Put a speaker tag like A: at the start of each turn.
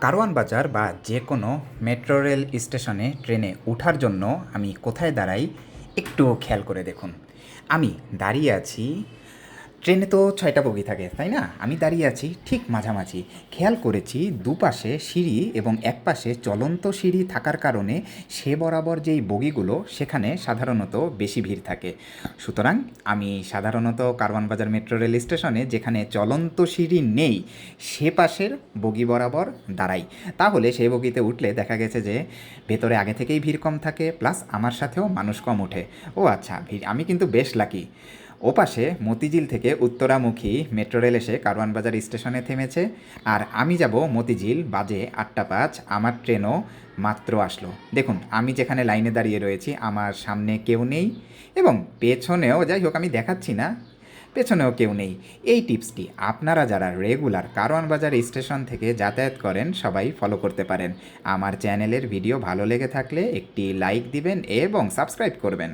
A: কারওয়ান বাজার বা যে কোনো মেট্রো রেল স্টেশনে ট্রেনে ওঠার জন্য আমি কোথায় দাঁড়াই একটু খেয়াল করে দেখুন। আমি দাঁড়িয়ে আছি ট্রেনে তো ছয়টা বগি থাকে, তাই না? আমি দাঁড়িয়ে আছি, ঠিক মাঝামাঝি। খেয়াল করেছি, দুপাশে সিঁড়ি এবং এক পাশে চলন্ত সিঁড়ি থাকার কারণে সে বরাবর যেই বগিগুলো, সেখানে সাধারণত বেশি ভিড় থাকে। সুতরাং আমি সাধারণত কারওয়ান বাজার মেট্রো রেল স্টেশনে, যেখানে চলন্ত সিঁড়ি নেই, সে পাশের বগি বরাবর দাঁড়াই। তাহলে সেই বগিতে উঠলে দেখা গেছে যে, ভেতরে আগে থেকেই ভিড় কম থাকে, প্লাস আমার সাথেও মানুষ কম ওঠে। ও আচ্ছা ভিড়, আমি কিন্তু বেশ লাকি। ওপাশে মতিঝিল থেকে উত্তরামুখী মেট্রো রেল এসে কারওয়ান বাজার স্টেশনে থেমেছে আর আমি যাব মতিঝিল বাজে আটটা পাঁচ, আমার ট্রেনও মাত্র আসলো। দেখুন, আমি যেখানে লাইনে দাঁড়িয়ে রয়েছি, আমার সামনে কেউ নেই এবং পেছনেও, যাই হোক, আমি দেখাচ্ছি না, পেছনেও কেউ নেই। এই টিপসটি আপনারা যারা রেগুলার কারওয়ান বাজার স্টেশন থেকে যাতায়াত করেন, সবাই ফলো করতে পারেন। আমার চ্যানেলের ভিডিও ভালো লেগে থাকলে একটি লাইক দিবেন এবং সাবস্ক্রাইব করবেন।